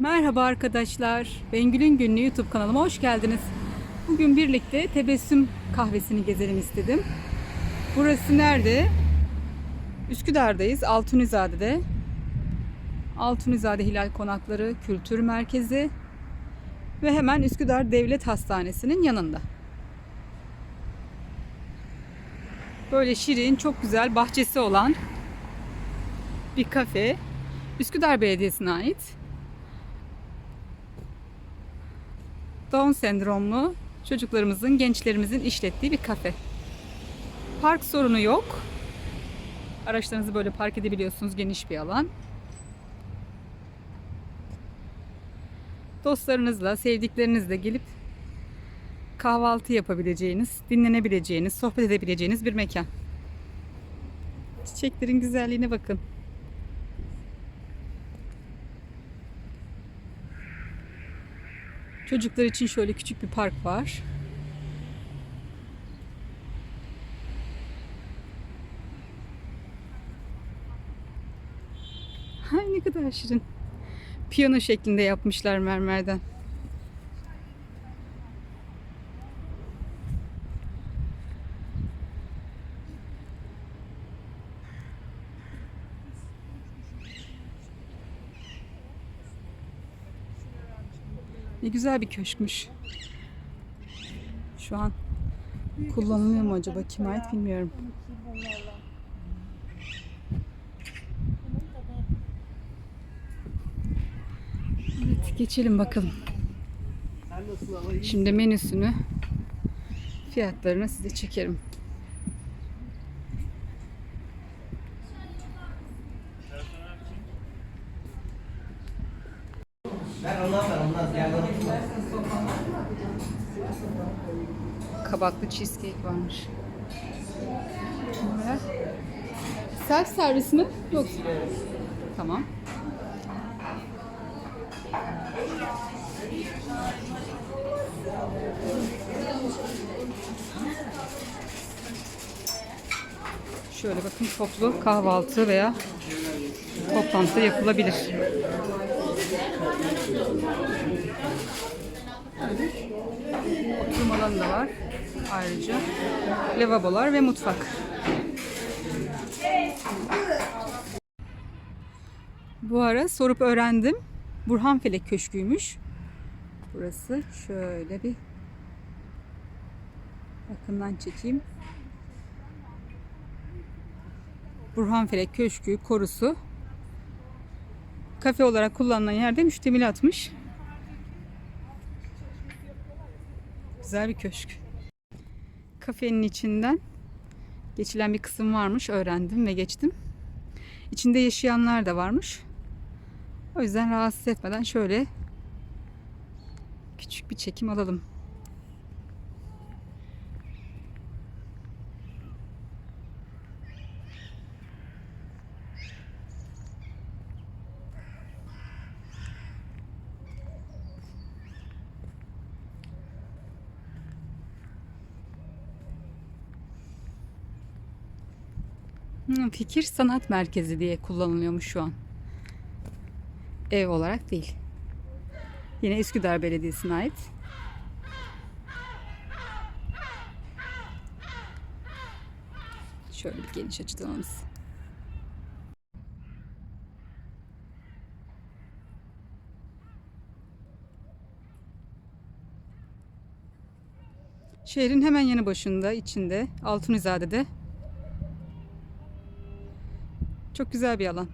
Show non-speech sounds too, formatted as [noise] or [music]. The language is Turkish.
Merhaba arkadaşlar. Bengül'ün Günlüğü YouTube kanalıma hoş geldiniz. Bugün birlikte Tebessüm kahvesini gezelim istedim. Burası nerede? Üsküdar'dayız. Altunizade'de. Altunizade Hilal Konakları Kültür Merkezi ve hemen Üsküdar Devlet Hastanesi'nin yanında. Böyle şirin, çok güzel bahçesi olan bir kafe. Üsküdar Belediyesi'ne ait. Down sendromlu çocuklarımızın, gençlerimizin işlettiği bir kafe. Park sorunu yok. Araçlarınızı böyle park edebiliyorsunuz. Geniş bir alan. Dostlarınızla, sevdiklerinizle gelip kahvaltı yapabileceğiniz, dinlenebileceğiniz, sohbet edebileceğiniz bir mekan. Çiçeklerin güzelliğine bakın. Çocuklar için şöyle küçük bir park var. Ay [laughs] ne kadar şirin. Piyano şeklinde yapmışlar mermerden. Ne güzel bir köşkmüş. Şu an kullanılıyor mu acaba? Kime ait bilmiyorum. Evet geçelim bakalım. Şimdi menüsünü fiyatlarını size çekerim. Ben ondan ben ondan yerden Kabaklı cheesecake varmış. Self servis mi? Yok. Tamam. Şöyle bakın toplu kahvaltı veya toplantı yapılabilir. Oturma alanı da var ayrıca. Lavabolar ve mutfak. Bu ara sorup öğrendim. Burhanfelek Köşkü'ymüş. Burası şöyle bir yakından çekeyim. Burhanfelek Köşkü korusu kafe olarak kullanılan yerde müştemilatmış. Güzel bir köşk. Kafenin içinden geçilen bir kısım varmış. Öğrendim ve geçtim. İçinde yaşayanlar da varmış. O yüzden rahatsız etmeden şöyle küçük bir çekim alalım. Fikir Sanat Merkezi diye kullanılıyormuş şu an. Ev olarak değil. Yine Üsküdar Belediyesi'ne ait. Şöyle bir geniş açıdan alırız. Şehrin hemen yanı başında, içinde, Altunizade'de çok güzel bir alan.